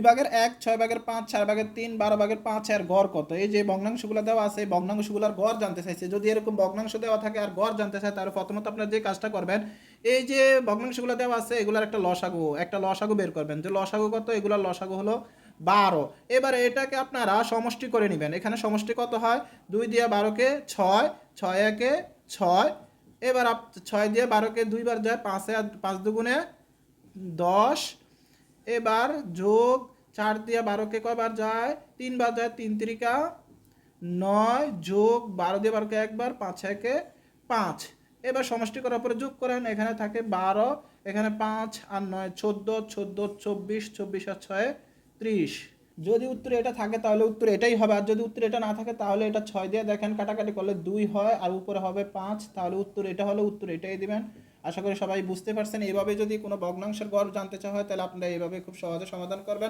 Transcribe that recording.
দুই ভাগের এক, ছয় ভাগের পাঁচ, চার ভাগের তিন, বারো ভাগের পাঁচ আর গড় কত? এই যে ভগ্নাংশগুলো দেওয়া আছে ভগ্নাংশগুলোর গড় জানতে চাইছে। যদি এরকম ভগ্নাংশ দেওয়া থাকে আর গড় জানতে চায়, তাহলে প্রথমত আপনারা যে কাজটা করবেন, এই যে ভগ্নাংশগুলো দেওয়া আছে, এগুলার একটা লসাগু একটা লসাগু বের করবেন। যে লসাগু কত? এগুলার লসাগু হলো বারো। এবার এটাকে আপনারা সমষ্টি করে নেবেন। এখানে সমষ্টি কত হয়? দুই দিয়ে বারোকে ছয় ছয় একে ছয়। এবার আপ- ছয় দিয়ে বারোকে দুইবার যায়, পাঁচে পাঁচ দুগুণে দশ। এবার যোগ চার দিয়ে বারোকে কয়বার যায়? তিনবার যায়, তিন তিরিকা। নয় যোগ বারো দিয়ে বারোকে একবার, পাঁচ একে পাঁচ। এবার সমষ্টি করার পরে যোগ করেন, এখানে থাকে বারো, এখানে পাঁচ আর নয় চোদ্দ চোদ্দ চব্বিশ চব্বিশ আর ছয় ত্রিশ। যদি উত্তরে এটা থাকে তাহলে উত্তর এটাই হবে, আর যদি উত্তর এটা না থাকে তাহলে এটা ছয় দিয়ে দেখেন কাটাকাটি করলে দুই হয় আর উপরে হবে পাঁচ। তাহলে উত্তর এটা হলে, উত্তর এটাই দিবেন। আশা করি সবাই বুঝতে পারছেন। এইভাবে যদি কোনো ভগ্নাংশের গড় জানতে চাওয়া হয়, তাহলে আপনারা এইভাবে খুব সহজে সমাধান করবেন।